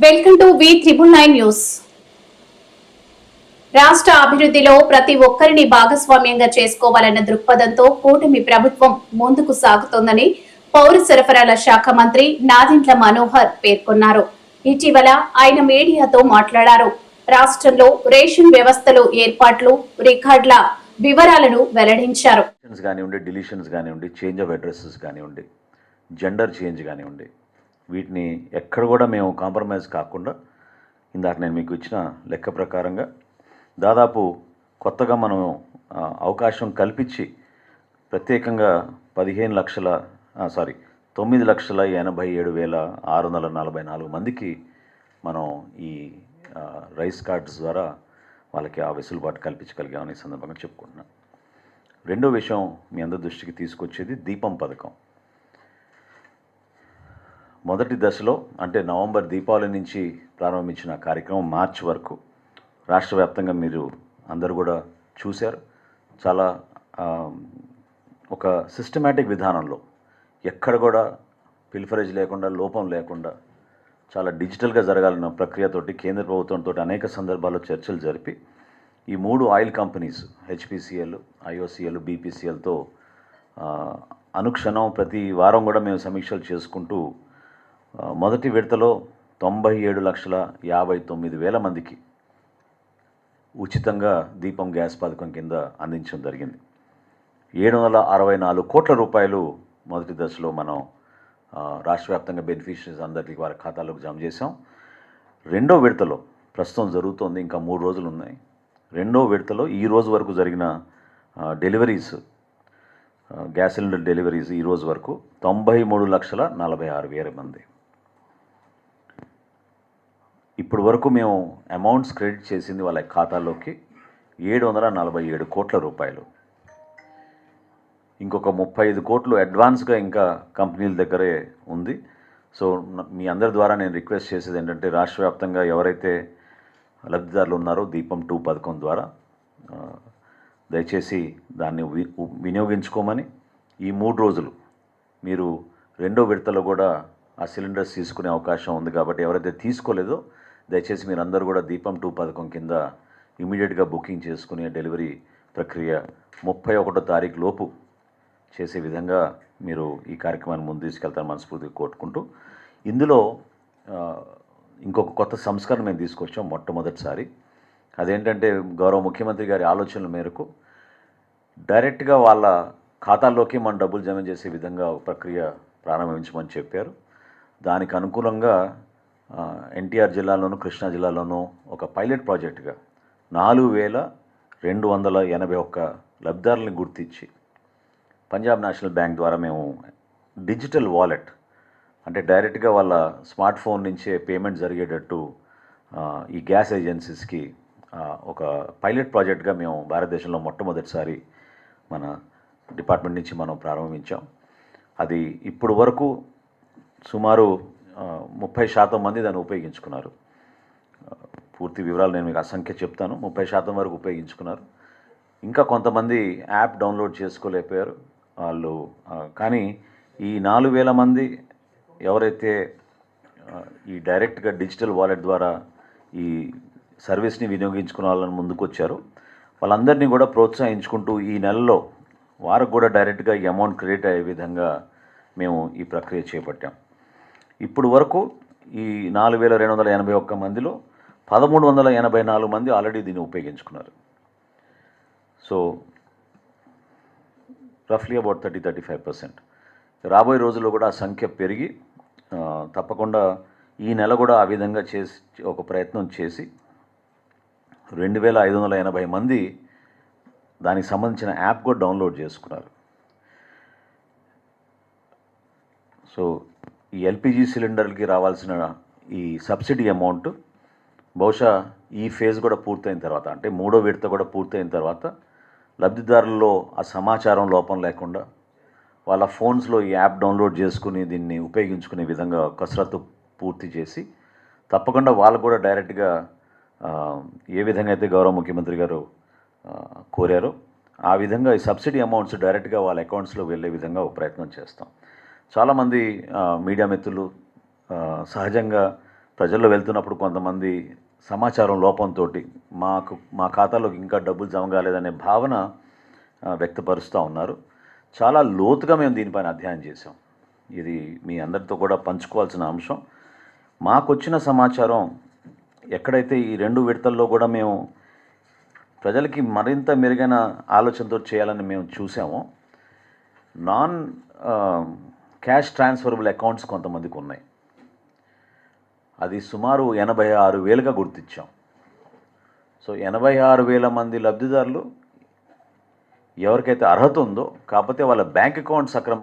Welcome to V triple nine news రాష్ట్ర అభివృద్ధిలో ప్రతి ఒక్కరిని భాగస్వామ్యంగా చేసుకోవాలన్న దృక్పథంతో కూటమి ప్రభుత్వం ముందుకు సాగుతోందని పౌర సరఫరాల శాఖ మంత్రి నాదింట్ల మనోహర్ పేర్కొన్నారు. ఇటీవల ఆయన మీడియాతో మాట్లాడారు. రాష్ట్రంలో రేషన్ వ్యవస్థలో ఏర్పాట్లు రికార్డుల వివరాలను వెల్లడించారు. కానివ్వండి డిలీషన్స్ కానివ్వండి చేంజ్ ఆఫ్ అడ్రస్సెస్ కానివ్వండి జెండర్ చేంజ్ కానివ్వండి వీటిని ఎక్కడ కూడా మేము కాంప్రమైజ్ కాకుండా ఇందాక నేను మీకు ఇచ్చిన లెక్క ప్రకారంగా దాదాపు కొత్తగా మనం అవకాశం కల్పించి ప్రత్యేకంగా పదిహేను లక్షల సారీ తొమ్మిది లక్షల ఎనభై ఏడు వేల ఆరు వందల నలభై నాలుగు మందికి మనం ఈ రైస్ కార్డ్స్ ద్వారా వాళ్ళకి ఆ వెసులుబాటు కల్పించగలిగామని సందర్భంగా చెప్పుకుంటున్నాను రెండో విషయం మీ అందరి దృష్టికి తీసుకొచ్చేది దీపం పథకం. మొదటి దశలో అంటే నవంబర్ దీపావళి నుంచి ప్రారంభించిన కార్యక్రమం మార్చ్ వరకు రాష్ట్ర వ్యాప్తంగా మీరు అందరూ కూడా చూశారు. చాలా ఒక సిస్టమేటిక్ విధానంలో ఎక్కడ కూడా పిల్ఫరేజ్ లేకుండా లోపం లేకుండా చాలా డిజిటల్గా జరగాలన్న ప్రక్రియతోటి కేంద్ర ప్రభుత్వంతో అనేక సందర్భాల్లో చర్చలు జరిపి ఈ మూడు ఆయిల్ కంపెనీస్ హెచ్పిసిఎల్ ఐఓసిఎల్ బీపీసీఎల్తో అనుక్షణం ప్రతి వారం కూడా మేము సమీక్షలు చేసుకుంటూ మొదటి విడతలో తొంభై ఏడు లక్షల యాభై తొమ్మిది వేల మందికి ఉచితంగా దీపం గ్యాస్ పథకం కింద అందించడం జరిగింది. ఏడు వందల అరవై నాలుగు కోట్ల రూపాయలు మొదటి దశలో మనం రాష్ట్రవ్యాప్తంగా రాష్ట్ర వ్యాప్తంగా బెనిఫిషరీస్ అందరికీ వారి ఖాతాలోకి జమ చేసాం రెండో విడతలో ప్రస్తుతం జరుగుతోంది ఇంకా మూడు రోజులు ఉన్నాయి. రెండో విడతలో ఈ రోజు వరకు జరిగిన డెలివరీస్ గ్యాస్ సిలిండర్ డెలివరీస్ ఈ రోజు వరకు తొంభై మూడు లక్షల నలభై ఆరు వేల మంది. ఇప్పుడు వరకు మేము అమౌంట్స్ క్రెడిట్ చేసింది వాళ్ళ ఖాతాలోకి ఏడు వందల నలభై ఏడు కోట్ల రూపాయలు. ఇంకొక ముప్పై ఐదు కోట్లు అడ్వాన్స్గా ఇంకా కంపెనీల దగ్గరే ఉంది. సో మీ అందరి ద్వారా నేను రిక్వెస్ట్ చేసేది ఏంటంటే రాష్ట్ర వ్యాప్తంగా ఎవరైతే లబ్ధిదారులు ఉన్నారో దీపం టూ పథకం ద్వారా దయచేసి దాన్ని వి- వినియోగించుకోమని ఈ మూడు రోజులు మీరు రెండో విడతలో కూడా ఆ సిలిండర్స్ తీసుకునే అవకాశం ఉంది కాబట్టి ఎవరైతే తీసుకోలేదో దయచేసి మీరు అందరూ కూడా దీపం టూ పథకం కింద ఇమీడియట్గా బుకింగ్ చేసుకునే డెలివరీ ప్రక్రియ ముప్పై ఒకటో తారీఖు లోపు చేసే విధంగా మీరు ఈ కార్యక్రమాన్ని ముందు తీసుకెళ్తారు మనస్ఫూర్తిగా కోరుకుంటూ ఇందులో ఇంకొక కొత్త సంస్కరణ మేము తీసుకొచ్చాం మొట్టమొదటిసారి. అదేంటంటే గౌరవ ముఖ్యమంత్రి గారి ఆలోచనల మేరకు డైరెక్ట్గా వాళ్ళ ఖాతాల్లోకి మన డబ్బులు జమ చేసే విధంగా ప్రక్రియ ప్రారంభించమని చెప్పారు. దానికి అనుకూలంగా ఎన్టీఆర్ జిల్లాలోను కృష్ణా జిల్లాలోనూ ఒక పైలట్ ప్రాజెక్టుగా నాలుగు వేల రెండు వందల ఎనభై ఒక్క లబ్ధిదారులను గుర్తించి పంజాబ్ నేషనల్ బ్యాంక్ ద్వారా మేము డిజిటల్ వాలెట్ అంటే డైరెక్ట్గా వాళ్ళ స్మార్ట్ ఫోన్ నుంచే పేమెంట్ జరిగేటట్టు ఈ గ్యాస్ ఏజెన్సీస్కి ఒక పైలట్ ప్రాజెక్ట్గా మేము భారతదేశంలో మొట్టమొదటిసారి మన డిపార్ట్మెంట్ నుంచి మనం ప్రారంభించాం. అది ఇప్పుడు వరకు సుమారు ముప్పై శాతం మంది దాన్ని ఉపయోగించుకున్నారు. పూర్తి వివరాలు నేను మీకు అసంఖ్య చెప్తాను. ముప్పై శాతం వరకు ఉపయోగించుకున్నారు. ఇంకా కొంతమంది యాప్ డౌన్లోడ్ చేసుకోలేకపోయారు వాళ్ళు. కానీ ఈ నాలుగు వేల మంది ఎవరైతే ఈ డైరెక్ట్గా డిజిటల్ వాలెట్ ద్వారా ఈ సర్వీస్ని వినియోగించుకున్న వాళ్ళని ముందుకు వాళ్ళందరినీ కూడా ప్రోత్సహించుకుంటూ ఈ నెలలో వారికి కూడా డైరెక్ట్గా ఈ అమౌంట్ క్రెడిట్ అయ్యే విధంగా మేము ఈ ప్రక్రియ చేపట్టాం. ఇప్పుడు వరకు ఈ నాలుగు వేల రెండు వందల ఎనభై ఒక్క మందిలో పదమూడు వందల ఎనభై నాలుగు మంది ఆల్రెడీ దీన్ని ఉపయోగించుకున్నారు. So రఫ్లీ about thirty thirty five percent రాబోయే రోజుల్లో కూడా ఆ సంఖ్య పెరిగి తప్పకుండా ఈ నెల కూడా ఆ విధంగా చేసి ఒక ప్రయత్నం చేసి రెండు వేల ఐదు వందల ఎనభై మంది దానికి సంబంధించిన యాప్ కూడా డౌన్లోడ్ చేసుకున్నారు. సో ఈ ఎల్పిజి సిలిండర్లకి రావాల్సిన ఈ సబ్సిడీ అమౌంట్ బహుశా ఈ ఫేజ్ కూడా పూర్తయిన తర్వాత అంటే మూడో విడత కూడా పూర్తయిన తర్వాత లబ్ధిదారుల్లో ఆ సమాచారం లోపం లేకుండా వాళ్ళ ఫోన్స్లో ఈ యాప్ డౌన్లోడ్ చేసుకుని దీన్ని ఉపయోగించుకునే విధంగా కసరత్తు పూర్తి చేసి తప్పకుండా వాళ్ళు కూడా డైరెక్ట్గా ఏ విధంగా అయితే గౌరవ ముఖ్యమంత్రి గారు కోరారో ఆ విధంగా ఈ సబ్సిడీ అమౌంట్స్ డైరెక్ట్గా వాళ్ళ అకౌంట్స్లో వెళ్ళే విధంగా ఒక ప్రయత్నం చేస్తాం. చాలామంది మీడియా మిత్రులు సహజంగా ప్రజల్లో వెళ్తున్నప్పుడు కొంతమంది సమాచారం లోపంతో మాకు మా ఖాతాలోకి ఇంకా డబ్బులు జమ కాలేదనే భావన వ్యక్తపరుస్తూ ఉన్నారు. చాలా లోతుగా మేము దీనిపైన అధ్యయనం చేసాం ఇది మీ అందరితో కూడా పంచుకోవాల్సిన అంశం. మాకొచ్చిన సమాచారం ఎక్కడైతే ఈ రెండు విడతల్లో కూడా మేము ప్రజలకి మరింత మెరుగైన ఆలోచనతో చేయాలని మేము చూసామో నాన్ క్యాష్ ట్రాన్స్ఫరబుల్ అకౌంట్స్ కొంతమందికి ఉన్నాయి. అది సుమారు ఎనభై ఆరు వేలుగా గుర్తించాం. సో ఎనభై ఆరు వేల మంది లబ్ధిదారులు ఎవరికైతే అర్హత ఉందో కాకపోతే వాళ్ళ బ్యాంక్ అకౌంట్ సక్రమంగా